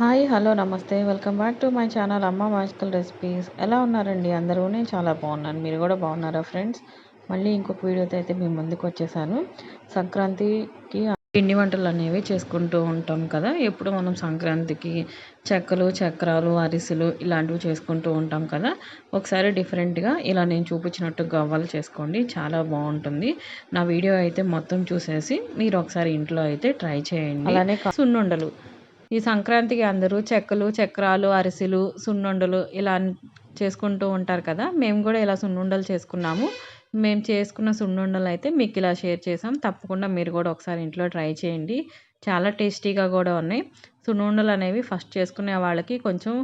Hi hello నమస్తే. Welcome back to my channel Amma magical recipes. ఎలా ఉన్నారండి? అందరూ నేను చాలా బాగున్నాను. మీరు కూడా బాగున్నారా ఫ్రెండ్స్? మళ్ళీ ఇంకొక వీడియోతో అయితే మేము ముందుకు వచ్చేసాను. సంక్రాంతికి పిండి వంటలు అనేవి చేసుకుంటూ ఉంటాం కదా. ఎప్పుడు మనం సంక్రాంతికి చెక్కలు చక్రాలు అరిసెలు ఇలాంటివి చేసుకుంటూ ఉంటాం కదా. ఒకసారి డిఫరెంట్గా ఇలా నేను చూపించినట్టు గవ్వలు చేసుకోండి. చాలా బాగుంటుంది. నా వీడియో అయితే మొత్తం చూసేసి మీరు ఒకసారి ఇంట్లో అయితే ట్రై చేయండి. అలానే సున్నుండలు. ఈ సంక్రాంతికి అందరూ చెక్కలు చక్రాలు అరిసెలు సున్నుండలు ఇలా చేసుకుంటూ ఉంటారు కదా. మేము కూడా ఇలా సున్నుండలు చేసుకున్నాము. మేము చేసుకున్న సున్నుండలు అయితే మీకు ఇలా షేర్ చేసాం తప్పకుండా మీరు కూడా ఒకసారి ఇంట్లో ట్రై చేయండి. చాలా టేస్టీగా కూడా ఉన్నాయి. సున్నుండలు అనేవి ఫస్ట్ చేసుకునే వాళ్ళకి కొంచెం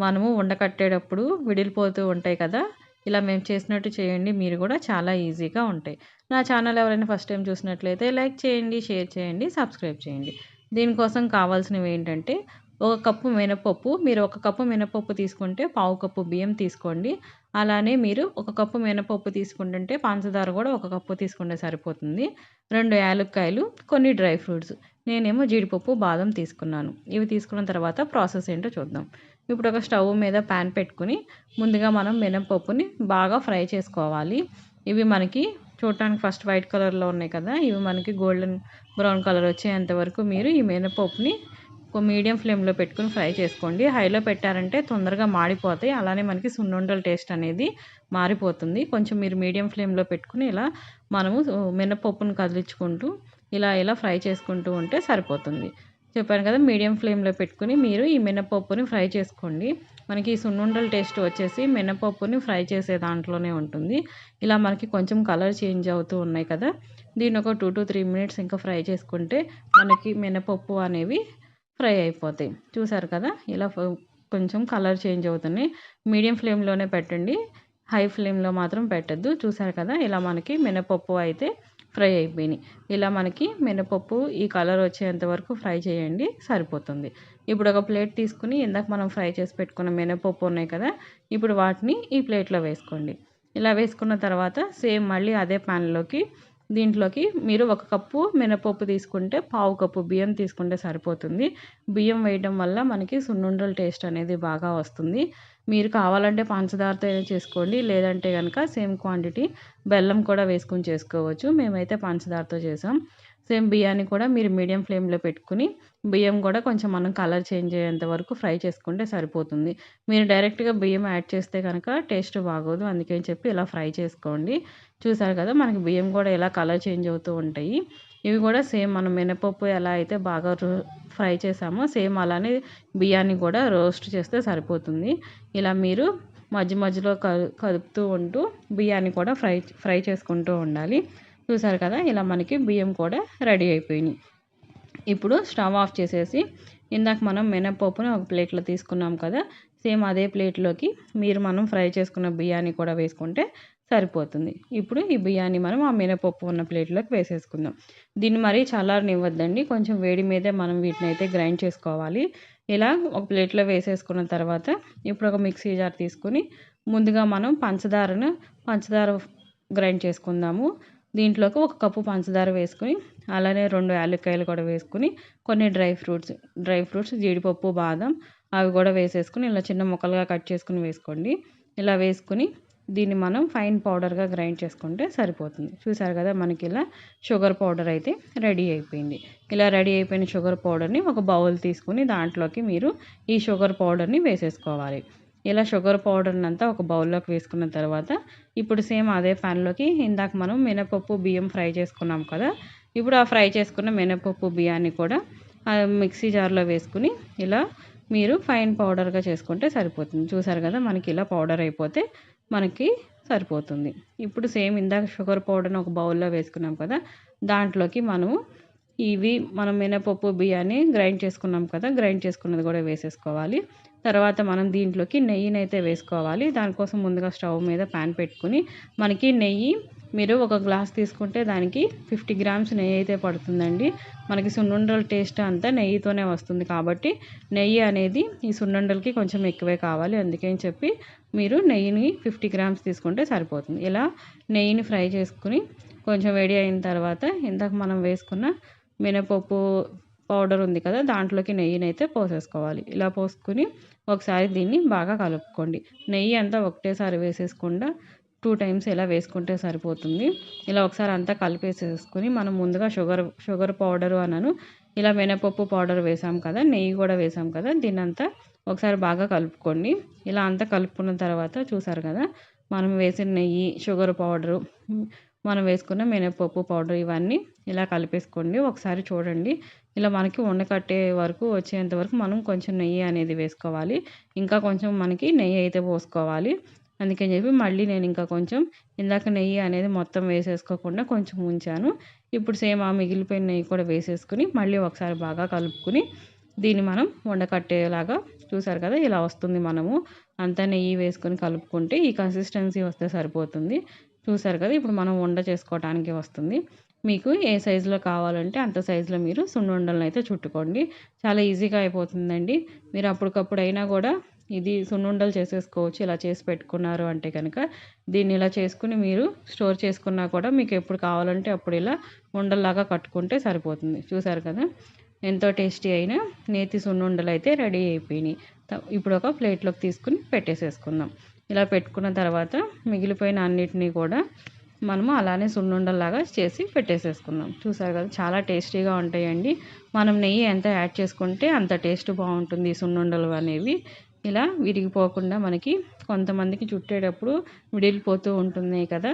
మనము ఉండకట్టేటప్పుడు విడిలిపోతూ ఉంటాయి కదా. ఇలా మేము చేసినట్టు చేయండి. మీరు కూడా చాలా ఈజీగా ఉంటాయి. నా ఛానల్ ఎవరైనా ఫస్ట్ టైం చూసినట్లయితే లైక్ చేయండి షేర్ చేయండి సబ్స్క్రైబ్ చేయండి. దీనికోసం కావాల్సినవి ఏంటంటే ఒక కప్పు మినపప్పు మీరు ఒక కప్పు మినపప్పు తీసుకుంటే పావు కప్పు బియ్యం తీసుకోండి. అలానే మీరు ఒక కప్పు మినపప్పు తీసుకుంటుంటే పంచదార కూడా ఒక కప్పు తీసుకుంటే సరిపోతుంది. రెండు యాలక్కాయలు కొన్ని డ్రై ఫ్రూట్స్. నేనేమో జీడిపప్పు బాదం తీసుకున్నాను. ఇవి తీసుకున్న తర్వాత ప్రాసెస్ ఏంటో చూద్దాం. ఇప్పుడు ఒక స్టవ్ మీద ప్యాన్ పెట్టుకుని ముందుగా మనం మినపప్పుని బాగా ఫ్రై చేసుకోవాలి. ఇవి మనకి చూడటానికి ఫస్ట్ వైట్ కలర్లో ఉన్నాయి కదా ఇవి మనకి గోల్డెన్ బ్రౌన్ కలర్ వచ్చేంత వరకు మీరు ఈ మినపప్పుని ఒక మీడియం ఫ్లేమ్లో పెట్టుకుని ఫ్రై చేసుకోండి. హైలో పెట్టారంటే తొందరగా మాడిపోతాయి. అలానే మనకి సున్నుండల టేస్ట్ అనేది మారిపోతుంది. కొంచెం మీరు మీడియం ఫ్లేమ్లో పెట్టుకుని ఇలా మనము మినపప్పును కదిలించుకుంటూ ఇలా ఇలా ఫ్రై చేసుకుంటూ ఉంటే సరిపోతుంది. చెప్పాను కదా మీడియం ఫ్లేమ్లో పెట్టుకుని మీరు ఈ మినపప్పుని ఫ్రై చేసుకోండి. మనకి ఈ సున్నుండల టేస్ట్ వచ్చేసి మినపప్పుని ఫ్రై చేసే దాంట్లోనే ఉంటుంది. ఇలా మనకి కొంచెం కలర్ చేంజ్ అవుతూ ఉన్నాయి కదా దీన్ని ఒక టూ టు త్రీ మినిట్స్ ఇంకా ఫ్రై చేసుకుంటే మనకి మినపప్పు అనేవి ఫ్రై అయిపోతాయి. చూసారు కదా ఇలా కొంచెం కలర్ చేంజ్ అవుతున్నాయి. మీడియం ఫ్లేమ్లోనే పెట్టండి హై ఫ్లేమ్లో మాత్రం పెట్టద్దు. చూసారు కదా ఇలా మనకి మినపప్పు అయితే ఫ్రై అయిపోయినాయి. ఇలా మనకి మినపప్పు ఈ కలర్ వచ్చేంత వరకు ఫ్రై చేయండి సరిపోతుంది. ఇప్పుడు ఒక ప్లేట్ తీసుకుని ఇందాక మనం ఫ్రై చేసి పెట్టుకున్న మినపప్పు ఉన్నాయి కదా ఇప్పుడు వాటిని ఈ ప్లేట్లో వేసుకోండి. ఇలా వేసుకున్న తర్వాత సేమ్ మళ్ళీ అదే ప్యాన్లోకి దీంట్లోకి మీరు ఒక కప్పు మినపప్పు తీసుకుంటే పావు కప్పు బియ్యం తీసుకుంటే సరిపోతుంది. బియ్యం వేయడం వల్ల మనకి సున్నుండల టేస్ట్ అనేది బాగా వస్తుంది. మీరు కావాలంటే పంచదారతో అయినా చేసుకోండి లేదంటే కనుక సేమ్ క్వాంటిటీ బెల్లం కూడా వేసుకొని చేసుకోవచ్చు. మేమైతే పంచదారతో చేసాం. సేమ్ బియ్యాన్ని కూడా మీరు మీడియం ఫ్లేమ్లో పెట్టుకుని బియ్యం కూడా కొంచెం మనం కలర్ చేంజ్ అయ్యేంత వరకు ఫ్రై చేసుకుంటే సరిపోతుంది. మీరు డైరెక్ట్గా బియ్యం యాడ్ చేస్తే కనుక టేస్ట్ బాగోదు. అందుకని చెప్పి ఇలా ఫ్రై చేసుకోండి. చూసారు కదా మనకి బియ్యం కూడా ఇలా కలర్ చేంజ్ అవుతూ ఉంటాయి. ఇవి కూడా సేమ్ మనం మినపప్పు ఎలా అయితే బాగా ఫ్రై చేసామో సేమ్ అలానే బియ్యాన్ని కూడా రోస్ట్ చేస్తే సరిపోతుంది. ఇలా మీరు మధ్య మధ్యలో కలుపుతూ ఉంటూ బియ్యాన్ని కూడా ఫ్రై ఫ్రై చేసుకుంటూ ఉండాలి. చూసారు కదా ఇలా మనకి బియ్యం కూడా రెడీ అయిపోయినాయి ఇప్పుడు స్టవ్ ఆఫ్ చేసేసి ఇందాక మనం మినపప్పును ఒక ప్లేట్లో తీసుకున్నాం కదా సేమ్ అదే ప్లేట్లోకి మీరు మనం ఫ్రై చేసుకున్న బియ్యాన్ని కూడా వేసుకుంటే సరిపోతుంది. ఇప్పుడు ఈ బియ్యాన్ని మనం ఆ మినపప్పు ఉన్న ప్లేట్లోకి వేసేసుకుందాం. దీన్ని మరీ చల్లారనివ్వద్దండి. కొంచెం వేడి మీదే మనం వీటిని అయితే గ్రైండ్ చేసుకోవాలి. ఇలా ఒక ప్లేట్లో వేసేసుకున్న తర్వాత ఇప్పుడు ఒక మిక్సీ జార్ తీసుకుని ముందుగా మనం పంచదారను పంచదార గ్రైండ్ చేసుకుందాము. దీంట్లోకి ఒక కప్పు పంచదార వేసుకుని అలానే రెండు యాలక్కాయలు కూడా వేసుకుని కొన్ని డ్రై ఫ్రూట్స్ డ్రై ఫ్రూట్స్ జీడిపప్పు బాదం అవి కూడా వేసేసుకుని ఇలా చిన్న ముక్కలుగా కట్ చేసుకుని వేసుకోండి. ఇలా వేసుకుని దీన్ని మనం ఫైన్ పౌడర్గా గ్రైండ్ చేసుకుంటే సరిపోతుంది. చూసారు కదా మనకి ఇలా షుగర్ పౌడర్ అయితే రెడీ అయిపోయింది. ఇలా రెడీ అయిపోయిన షుగర్ పౌడర్ని ఒక బౌల్ తీసుకుని దాంట్లోకి మీరు ఈ షుగర్ పౌడర్ని వేసేసుకోవాలి. ఇలా షుగర్ పౌడర్ని అంతా ఒక బౌల్లోకి వేసుకున్న తర్వాత ఇప్పుడు సేమ్ అదే ప్యాన్లోకి ఇందాక మనం మినపప్పు బియ్యం ఫ్రై చేసుకున్నాం కదా ఇప్పుడు ఆ ఫ్రై చేసుకున్న మినపప్పు బియ్యాన్ని కూడా మిక్సీ జార్లో వేసుకుని ఇలా మీరు ఫైన్ పౌడర్గా చేసుకుంటే సరిపోతుంది. చూసారు కదా మనకి ఇలా పౌడర్ అయిపోతే మనకి సరిపోతుంది. ఇప్పుడు సేమ్ ఇందాక షుగర్ పౌడర్ని ఒక బౌల్లో వేసుకున్నాం కదా దాంట్లోకి మనము ఇవి మనం మినపప్పు బియ్యాన్ని గ్రైండ్ చేసుకున్నాం కదా గ్రైండ్ చేసుకున్నది కూడా వేసేసుకోవాలి. తర్వాత మనం దీంట్లోకి నెయ్యిని అయితే వేసుకోవాలి. దానికోసం ముందుగా స్టవ్ మీద ప్యాన్ పెట్టుకుని మనకి నెయ్యి మీరు ఒక గ్లాస్ తీసుకుంటే దానికి ఫిఫ్టీ గ్రామ్స్ నెయ్యి అయితే పడుతుందండి. మనకి సున్నుండల టేస్ట్ అంతా నెయ్యితోనే వస్తుంది కాబట్టి నెయ్యి అనేది ఈ సున్నుండలకి కొంచెం ఎక్కువే కావాలి. అందుకని చెప్పి మీరు నెయ్యిని ఫిఫ్టీ గ్రామ్స్ తీసుకుంటే సరిపోతుంది. ఇలా నెయ్యిని ఫ్రై చేసుకుని కొంచెం వేడి అయిన తర్వాత ఇందాక మనం వేసుకున్న మినపప్పు పౌడర్ ఉంది కదా దాంట్లోకి నెయ్యిని అయితే పోసేసుకోవాలి. ఇలా పోసుకుని ఒకసారి దీన్ని బాగా కలుపుకోండి. నెయ్యి అంతా ఒకటేసారి వేసేసుకుండా టూ టైమ్స్ ఇలా వేసుకుంటే సరిపోతుంది. ఇలా ఒకసారి అంతా కలిపేసేసుకుని మనం ముందుగా షుగర్ షుగర్ పౌడరు అన్నాను ఇలా మినపప్పు పౌడర్ వేసాం కదా నెయ్యి కూడా వేసాం కదా దీన్నంతా ఒకసారి బాగా కలుపుకోండి. ఇలా అంతా కలుపుకున్న తర్వాత చూసారు కదా మనం వేసిన నెయ్యి షుగర్ పౌడరు మనం వేసుకున్న మినపప్పు పౌడర్ ఇవన్నీ ఇలా కలిపేసుకోండి. ఒకసారి చూడండి. ఇలా మనకి ఉండకట్టే వరకు వచ్చేంత వరకు మనం కొంచెం నెయ్యి అనేది వేసుకోవాలి. ఇంకా కొంచెం మనకి నెయ్యి అయితే పోసుకోవాలి. అందుకని చెప్పి మళ్ళీ నేను ఇంకా కొంచెం ఇందాక నెయ్యి అనేది మొత్తం వేసేసుకోకుండా కొంచెం ఉంచాను. ఇప్పుడు సేమ్ ఆ మిగిలిపోయిన నెయ్యి కూడా వేసేసుకుని మళ్ళీ ఒకసారి బాగా కలుపుకుని దీన్ని మనం వండకట్టేలాగా చూసారు కదా ఇలా వస్తుంది మనము. అంతా నెయ్యి వేసుకొని కలుపుకుంటే ఈ కన్సిస్టెన్సీ వస్తే సరిపోతుంది. చూసారు కదా ఇప్పుడు మనం వండ చేసుకోవడానికి వస్తుంది. మీకు ఏ సైజులో కావాలంటే అంత సైజులో మీరు సున్నుండలను అయితే చుట్టుకోండి. చాలా ఈజీగా అయిపోతుందండి. మీరు అప్పటికప్పుడు అయినా కూడా ఇది సున్నుండలు చేసేసుకోవచ్చు ఇలా చేసి పెట్టుకున్నారు అంటే కనుక దీన్ని ఇలా చేసుకుని మీరు స్టోర్ చేసుకున్నా కూడా మీకు ఎప్పుడు కావాలంటే అప్పుడు ఇలా ఉండల్లాగా కట్టుకుంటే సరిపోతుంది. చూసారు కదా? ఎంతో టేస్టీ అయిన నేతి సున్నుండలు అయితే రెడీ అయిపోయినాయి. ఇప్పుడు ఒక ప్లేట్లోకి తీసుకుని పెట్టేసేసుకుందాం. ఇలా పెట్టుకున్న తర్వాత మిగిలిపోయిన అన్నిటినీ కూడా మనము అలానే సున్నుండల్లాగా చేసి పెట్టేసేసుకుందాం. చూసారు కదా చాలా టేస్టీగా ఉంటాయండి. మనం నెయ్యి ఎంత యాడ్ చేసుకుంటే అంత టేస్ట్ బాగుంటుంది సున్నుండలు అనేవి. ఇలా విరిగిపోకుండా మనకి కొంతమందికి చుట్టేటప్పుడు విడిలిపోతూ ఉంటుంది కదా.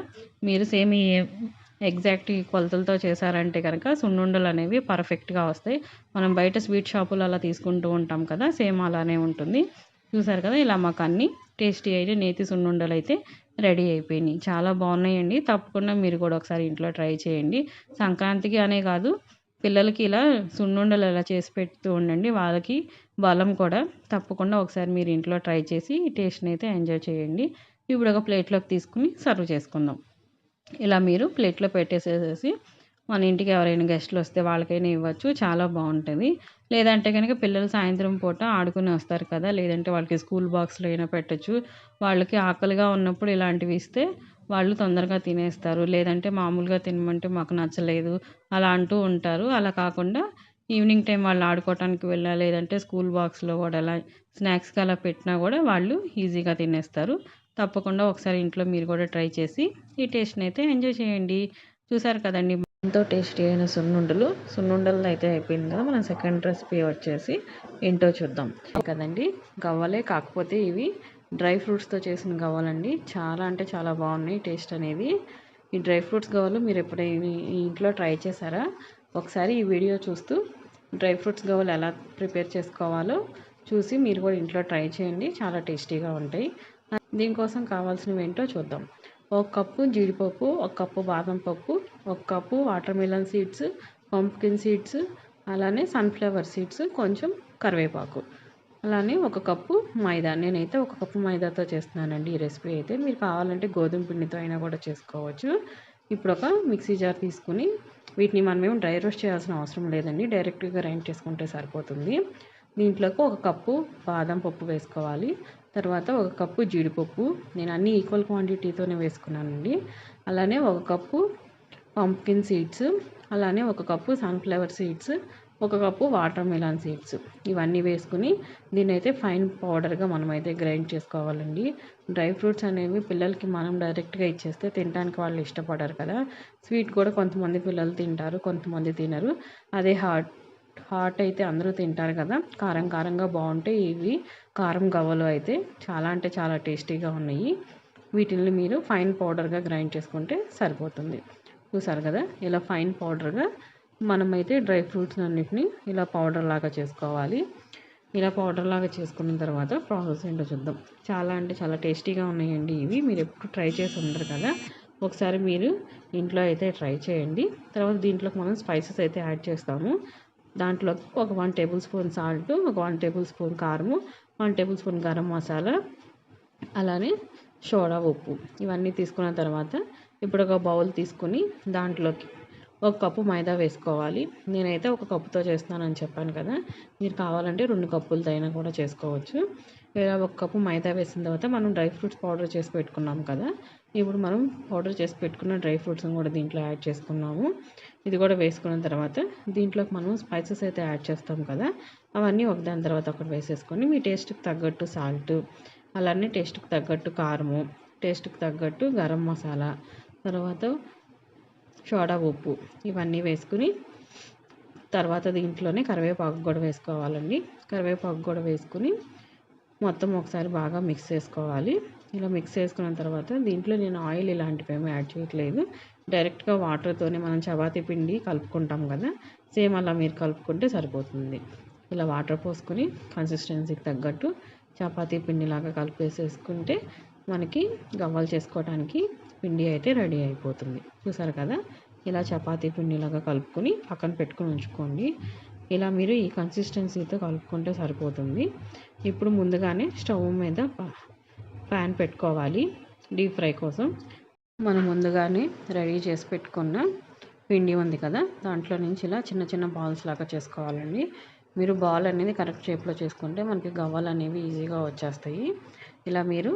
మీరు సేమ్ ఈ ఎగ్జాక్ట్ కొలతలతో చేశారంటే కనుక సున్నుండలు అనేవి పర్ఫెక్ట్గా వస్తాయి. మనం బయట స్వీట్ షాపులు అలా తీసుకుంటూ ఉంటాం కదా సేమ్ అలానే ఉంటుంది. చూసారు కదా ఇలా మాకు అన్ని టేస్టీ అయితే నేతి సున్నుండలు అయితే రెడీ అయిపోయినాయి. చాలా బాగున్నాయండి. తప్పకుండా మీరు కూడా ఒకసారి ఇంట్లో ట్రై చేయండి. సంక్రాంతికి అనే కాదు పిల్లలకి ఇలా సున్నుండలు ఎలా చేసి పెడుతూ ఉండండి. వాళ్ళకి బలం కూడా తప్పకుండా ఒకసారి మీరు ఇంట్లో ట్రై చేసి టేస్ట్ని అయితే ఎంజాయ్ చేయండి. ఇప్పుడు ఒక ప్లేట్లోకి తీసుకుని సర్వ్ చేసుకుందాం. ఇలా మీరు ప్లేట్లో పెట్టేసేసి మన ఇంటికి ఎవరైనా గెస్ట్లు వస్తే వాళ్ళకైనా ఇవ్వచ్చు. చాలా బాగుంటుంది. లేదంటే కనుక పిల్లలు సాయంత్రం పూట ఆడుకుని వస్తారు కదా లేదంటే వాళ్ళకి స్కూల్ బాక్స్లో అయినా పెట్టచ్చు. వాళ్ళకి ఆకలిగా ఉన్నప్పుడు ఇలాంటివి ఇస్తే వాళ్ళు తొందరగా తినేస్తారు. లేదంటే మామూలుగా తినమంటే మాకు నచ్చలేదు అలా అంటూ ఉంటారు. అలా కాకుండా ఈవినింగ్ టైం వాళ్ళు ఆడుకోవటానికి వెళ్ళా లేదంటే స్కూల్ బాక్స్లో కూడా అలా స్నాక్స్కి అలా పెట్టినా కూడా వాళ్ళు ఈజీగా తినేస్తారు. తప్పకుండా ఒకసారి ఇంట్లో మీరు కూడా ట్రై చేసి ఈ టేస్ట్ని అయితే ఎంజాయ్ చేయండి. చూసారు కదండి ఎంతో టేస్టీ అయిన సున్నుండలు. సున్నుండలు అయితే అయిపోయింది కదా మన సెకండ్ రెసిపీ వచ్చేసి ఏంటో చూద్దాం. కదండి గవ్వలే కాకపోతే ఇవి డ్రై ఫ్రూట్స్తో చేసిన గవ్వలండి. చాలా అంటే చాలా బాగున్నాయి టేస్ట్ అనేది ఈ డ్రై ఫ్రూట్స్ గవ్వలు మీరు ఎప్పుడైనా ఇంట్లో ట్రై చేశారా? ఒకసారి ఈ వీడియో చూస్తూ డ్రై ఫ్రూట్స్ గవ్వలు ఎలా ప్రిపేర్ చేసుకోవాలో చూసి మీరు కూడా ఇంట్లో ట్రై చేయండి. చాలా టేస్టీగా ఉంటాయి. దీనికోసం కావాల్సినవి ఏంటో చూద్దాం. ఒక కప్పు జీడిపప్పు ఒక కప్పు బాదం పప్పు ఒక cup watermelon seeds pumpkin seeds అలానే సన్ఫ్లవర్ సీడ్స్ కొంచెం కరివేపాకు. అలానే ఒక కప్పు మైదా. నేనైతే ఒక కప్పు మైదాతో చేస్తున్నానండి ఈ రెసిపీ అయితే. మీరు కావాలంటే గోధుమ పిండితో అయినా కూడా చేసుకోవచ్చు. ఇప్పుడు ఒక మిక్సీ జార్ తీసుకుని వీటిని మనం ఏం డ్రై రోస్ట్ చేయాల్సిన అవసరం లేదండి. డైరెక్ట్గా గ్రైండ్ చేసుకుంటే సరిపోతుంది. దీంట్లోకి ఒక కప్పు బాదం పప్పు వేసుకోవాలి. తర్వాత ఒక కప్పు జీడిపప్పు. నేను అన్ని ఈక్వల్ క్వాంటిటీతోనే వేసుకున్నానండి. అలానే ఒక కప్పు పంప్కిన్ సీడ్స్ అలానే ఒక కప్పు సన్ఫ్లవర్ సీడ్స్ ఒక కప్పు వాటర్ మిలాన్ సీడ్స్ ఇవన్నీ వేసుకుని దీన్ని అయితే ఫైన్ పౌడర్గా మనమైతే గ్రైండ్ చేసుకోవాలండి. డ్రై ఫ్రూట్స్ అనేవి పిల్లలకి మనం డైరెక్ట్గా ఇచ్చేస్తే తినడానికి వాళ్ళు ఇష్టపడరు కదా. స్వీట్ కూడా కొంతమంది పిల్లలు తింటారు కొంతమంది తినరు. అదే హాట్ హాట్ అయితే అందరూ తింటారు కదా. కారం కారంగా బాగుంటాయి ఇవి కారం గవ్వలు అయితే చాలా అంటే చాలా టేస్టీగా ఉన్నాయి. వీటిని మీరు ఫైన్ పౌడర్గా గ్రైండ్ చేసుకుంటే సరిపోతుంది. చూసారు కదా ఇలా ఫైన్ పౌడర్గా మనమైతే డ్రై ఫ్రూట్స్ అన్నిటిని ఇలా పౌడర్ లాగా చేసుకోవాలి. ఇలా పౌడర్ లాగా చేసుకున్న తర్వాత ప్రాసెస్ ఏంటో చూద్దాం. చాలా అంటే చాలా టేస్టీగా ఉన్నాయండి ఇవి. మీరు ఎప్పుడు ట్రై చేసి ఉండరు కదా. ఒకసారి మీరు ఇంట్లో అయితే ట్రై చేయండి. తర్వాత దీంట్లోకి మనం స్పైసెస్ అయితే యాడ్ చేస్తాము. దాంట్లోకి ఒక వన్ టేబుల్ స్పూన్ సాల్ట్ ఒక వన్ టేబుల్ స్పూన్ కారము one tablespoon garam masala అలానే సోడా ఉప్పు ఇవన్నీ తీసుకున్న తర్వాత ఇప్పుడు ఒక బౌల్ తీసుకుని దాంట్లోకి ఒక కప్పు మైదా వేసుకోవాలి. నేనైతే ఒక కప్పుతో చేస్తున్నానని చెప్పాను కదా. మీరు కావాలంటే రెండు కప్పులతో కూడా చేసుకోవచ్చు. ఇలా ఒక కప్పు మైదా వేసిన తర్వాత మనం డ్రై ఫ్రూట్స్ పౌడర్ చేసి పెట్టుకున్నాం కదా. ఇప్పుడు మనం పౌడర్ చేసి పెట్టుకున్న డ్రై ఫ్రూట్స్ని కూడా దీంట్లో యాడ్ చేసుకున్నాము. ఇది కూడా వేసుకున్న తర్వాత దీంట్లోకి మనం స్పైసెస్ అయితే యాడ్ చేస్తాం కదా అవన్నీ ఒకదాని తర్వాత ఒకటి వేసేసుకొని మీ టేస్ట్కి తగ్గట్టు సాల్ట్ అలానే టేస్ట్కి తగ్గట్టు కారము టేస్ట్కి తగ్గట్టు గరం మసాలా తర్వాత సోడా ఉప్పు ఇవన్నీ వేసుకుని తర్వాత దీంట్లోనే కరివేపాకు కూడా వేసుకోవాలండి. కరివేపాకు కూడా వేసుకుని మొత్తం ఒకసారి బాగా మిక్స్ చేసుకోవాలి. ఇలా మిక్స్ చేసుకున్న తర్వాత దీంట్లో నేను ఆయిల్ ఇలాంటివి ఏమీ యాడ్ చేయట్లేదు. డైరెక్ట్గా వాటర్తోనే మనం చపాతీ పిండి కలుపుకుంటాం కదా సేమ్ అలా మీరు కలుపుకుంటే సరిపోతుంది. ఇలా వాటర్ పోసుకొని కన్సిస్టెన్సీకి తగ్గట్టు చపాతీ పిండిలాగా కలిపేసేసుకుంటే మనకి గవ్వలు చేసుకోవడానికి పిండి అయితే రెడీ అయిపోతుంది. చూసారు కదా ఇలా చపాతీ పిండిలాగా కలుపుకొని పక్కన పెట్టుకొని ఉంచుకోండి. ఇలా మీరు ఈ కన్సిస్టెన్సీతో కలుపుకుంటే సరిపోతుంది. ఇప్పుడు ముందుగానే స్టవ్ మీద ప్యాన్ పెట్టుకోవాలి. డీప్ ఫ్రై కోసం మనం ముందుగానే రెడీ చేసి పెట్టుకున్న పిండి ఉంది కదా దాంట్లో నుంచి ఇలా చిన్న చిన్న బాల్స్ లాగా చేసుకోవాలండి. మీరు బాల్ అనేది కరెక్ట్ షేప్లో చేసుకుంటే మనకి గవ్వలు అనేవి ఈజీగా వచ్చేస్తాయి. ఇలా మీరు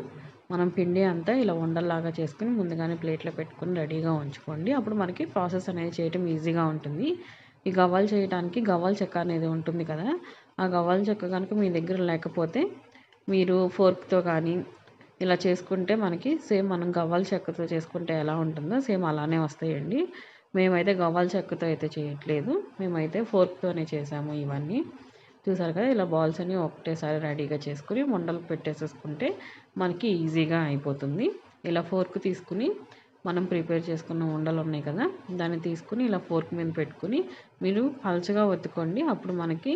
మనం పిండి అంతా ఇలా ఉండల్లాగా చేసుకుని ముందుగానే ప్లేట్లో పెట్టుకొని రెడీగా ఉంచుకోండి. అప్పుడు మనకి ప్రాసెస్ అనేది చేయటం ఈజీగా ఉంటుంది. ఈ గవ్వలు చేయడానికి గవ్వల చెక్క అనేది ఉంటుంది కదా ఆ గవ్వల చెక్క కనుక మీ దగ్గర లేకపోతే మీరు ఫోర్క్తో కానీ ఇలా చేసుకుంటే మనకి సేమ్ మనం గవ్వాల చెక్కతో చేసుకుంటే ఎలా ఉంటుందో సేమ్ అలానే వస్తాయండి. మేమైతే గవ్వాల చెక్కతో అయితే చేయట్లేదు. మేమైతే ఫోర్క్తోనే చేసాము ఇవన్నీ. చూసారు కదా ఇలా బాల్స్ అన్ని ఒకటేసారి రెడీగా చేసుకుని ముండలు పెట్టేసేసుకుంటే మనకి ఈజీగా అయిపోతుంది. ఇలా ఫోర్క్ తీసుకుని మనం ప్రిపేర్ చేసుకున్న ఉండలు ఉన్నాయి కదా దాన్ని తీసుకుని ఇలా ఫోర్క్ మీద పెట్టుకుని మీరు పలచగా ఒత్తుకోండి. అప్పుడు మనకి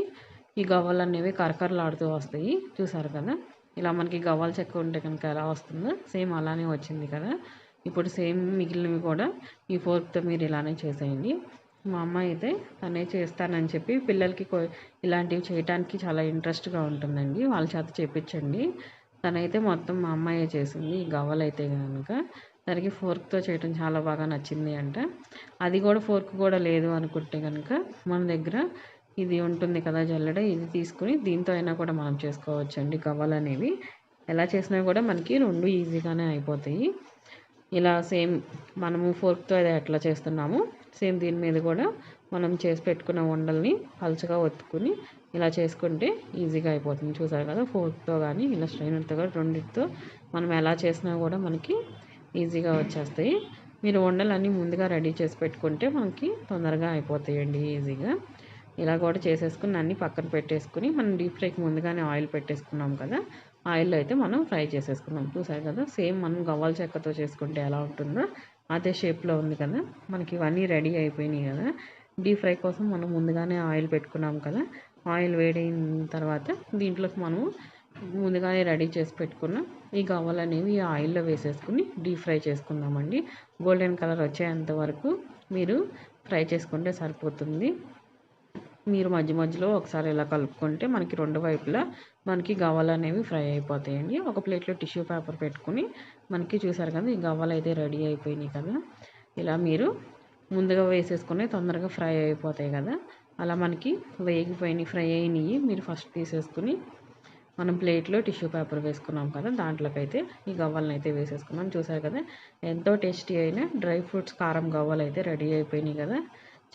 ఈ గవ్వలు అనేవి కరకరలాడుతూ వస్తాయి. చూసారు కదా ఇలా మనకి గవ్వాల చెక్క ఉంటే కనుక ఎలా వస్తుందో సేమ్ అలానే వచ్చింది కదా. ఇప్పుడు సేమ్ మిగిలినవి కూడా ఈ ఫోర్క్తో మీరు ఇలానే చేసేయండి. మా అమ్మ అయితే తనే చేస్తానని చెప్పి పిల్లలకి ఇలాంటివి చేయడానికి చాలా ఇంట్రెస్ట్గా ఉంటుందండి. వాళ్ళ చేత చేపించండి తనైతే మొత్తం మా అమ్మాయే చేసింది. ఈ గవ్వలు అయితే కనుక తనకి ఫోర్క్తో చేయటం చాలా బాగా నచ్చింది అంట. అది కూడా ఫోర్క్ కూడా లేదు అనుకుంటే కనుక మన దగ్గర ఇది ఉంటుంది కదా జల్లెడ ఇది తీసుకుని దీంతో అయినా కూడా మనం చేసుకోవచ్చండి గవ్వలు అనేవి ఎలా చేసినా కూడా మనకి రెండు ఈజీగానే అయిపోతాయి. ఇలా సేమ్ మనము ఫోర్క్తో అయితే ఎట్లా చేస్తున్నాము. సేమ్ దీని మీద కూడా మనం చేసి పెట్టుకున్న వండల్ని పలుచగా ఒత్తుకుని ఇలా చేసుకుంటే ఈజీగా అయిపోతుంది. చూసారు కదా ఫోర్క్తో కానీ ఇలా స్ట్రైనర్తో కానీ రెండింటితో మనం ఎలా చేసినా కూడా మనకి ఈజీగా వచ్చేస్తాయి. మీరు వండలన్నీ ముందుగా రెడీ చేసి పెట్టుకుంటే మనకి తొందరగా అయిపోతాయండి ఈజీగా. ఇలా కూడా చేసేసుకుని అన్నీ పక్కన పెట్టేసుకుని మనం డీప్ ఫ్రైకి ముందుగానే ఆయిల్ పెట్టేసుకున్నాం కదా ఆయిల్లో అయితే మనం ఫ్రై చేసేసుకున్నాం. చూసారు కదా సేమ్ మనం గవ్వాల చెక్కతో చేసుకుంటే ఎలా ఉంటుందో అదే షేప్లో ఉంది కదా. మనకి ఇవన్నీ రెడీ అయిపోయినాయి కదా. డీప్ ఫ్రై కోసం మనం ముందుగానే ఆయిల్ పెట్టుకున్నాం కదా. ఆయిల్ వేడైన తర్వాత దీంట్లోకి మనం ముందుగానే రెడీ చేసి పెట్టుకున్న ఈ గవ్వలు అనేవి ఈ ఆయిల్లో వేసేసుకుని డీప్ ఫ్రై చేసుకుందామండి. గోల్డెన్ కలర్ వచ్చేంత వరకు మీరు ఫ్రై చేసుకుంటే సరిపోతుంది. మీరు మధ్య మధ్యలో ఒకసారి ఇలా కలుపుకుంటే మనకి రెండు వైపులా మనకి గవ్వలు అనేవి ఫ్రై అయిపోతాయండి. ఒక ప్లేట్లో టిష్యూ పేపర్ పెట్టుకుని మనకి చూసారు కదా ఈ గవ్వలు అయితే రెడీ అయిపోయినాయి కదా. ఇలా మీరు ముందుగా వేసేసుకుని తొందరగా ఫ్రై అయిపోతాయి కదా. అలా మనకి వేగిపోయినాయి ఫ్రై అయినాయి. మీరు ఫస్ట్ తీసేసుకుని మనం ప్లేట్లో టిష్యూ పేపర్ వేసుకున్నాం కదా దాంట్లోకైతే ఈ గవ్వలను అయితే వేసేసుకున్నాం. చూసారు కదా ఎంతో టేస్టీ అయిన డ్రై ఫ్రూట్స్ కారం గవ్వలు అయితే రెడీ అయిపోయినాయి కదా.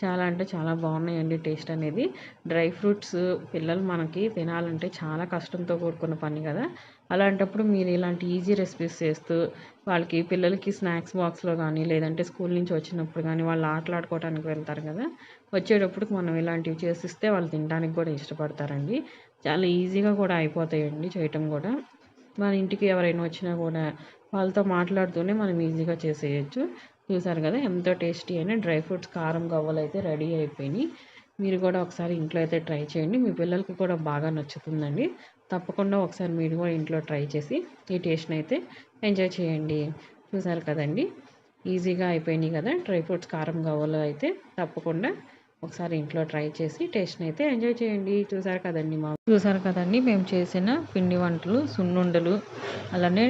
చాలా అంటే చాలా బాగున్నాయండి టేస్ట్ అనేది. డ్రై ఫ్రూట్స్ పిల్లలు మనకి తినాలంటే చాలా కష్టంతో కూడుకున్న పని కదా. అలాంటప్పుడు మీరు ఇలాంటి ఈజీ రెసిపీస్ చేస్తూ వాళ్ళకి పిల్లలకి స్నాక్స్ బాక్స్లో కానీ లేదంటే స్కూల్ నుంచి వచ్చినప్పుడు కానీ వాళ్ళు ఆటలాడుకోవడానికి వెళ్తారు కదా. వచ్చేటప్పుడు మనం ఇలాంటివి చేసిస్తే వాళ్ళు తినడానికి కూడా ఇష్టపడతారండి. చాలా ఈజీగా కూడా అయిపోతాయండి చేయటం కూడా. మన ఇంటికి ఎవరైనా వచ్చినా కూడా వాళ్ళతో మాట్లాడుతూనే మనం ఈజీగా చేసేయచ్చు. చూసారు కదా ఎంతో టేస్టీ అయిన డ్రై ఫ్రూట్స్ కారం గవ్వలు అయితే రెడీ అయిపోయినాయి. మీరు కూడా ఒకసారి ఇంట్లో అయితే ట్రై చేయండి. మీ పిల్లలకి కూడా బాగా నచ్చుతుందండి. తప్పకుండా ఒకసారి మీరు కూడా ఇంట్లో ట్రై చేసి ఈ టేస్ట్ని అయితే ఎంజాయ్ చేయండి. చూసారు కదండి ఈజీగా అయిపోయినాయి కదా డ్రై ఫ్రూట్స్ కారం గవ్వలు అయితే. తప్పకుండా ఒకసారి ఇంట్లో ట్రై చేసి టేస్ట్ని అయితే ఎంజాయ్ చేయండి. చూసారు కదండి మా చూసారు కదండి మేము చేసిన పిండి వంటలు సున్నుండలు అలానే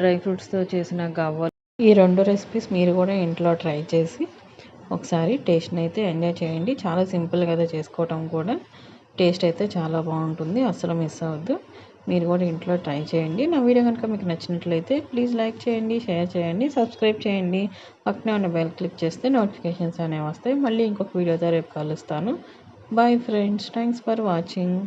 డ్రై ఫ్రూట్స్తో చేసిన గవ్వలు. ఈ రెండు రెసిపీస్ మీరు కూడా ఇంట్లో ట్రై చేసి ఒకసారి టేస్ట్ని అయితే ఎంజాయ్ చేయండి. చాలా సింపుల్ కదా చేసుకోవటం కూడా టేస్ట్ అయితే చాలా బాగుంటుంది. అస్సలు మిస్ అవ్వద్దు. మీరు కూడా ఇంట్లో ట్రై చేయండి. నా వీడియో కనుక మీకు నచ్చినట్లయితే ప్లీజ్ లైక్ చేయండి షేర్ చేయండి సబ్స్క్రైబ్ చేయండి. పక్కనే ఉన్న బెల్ క్లిక్ చేస్తే నోటిఫికేషన్స్ అనేవి వస్తాయి. మళ్ళీ ఇంకొక వీడియోతో రేపు కలుస్తాను. Bye friends thanks for watching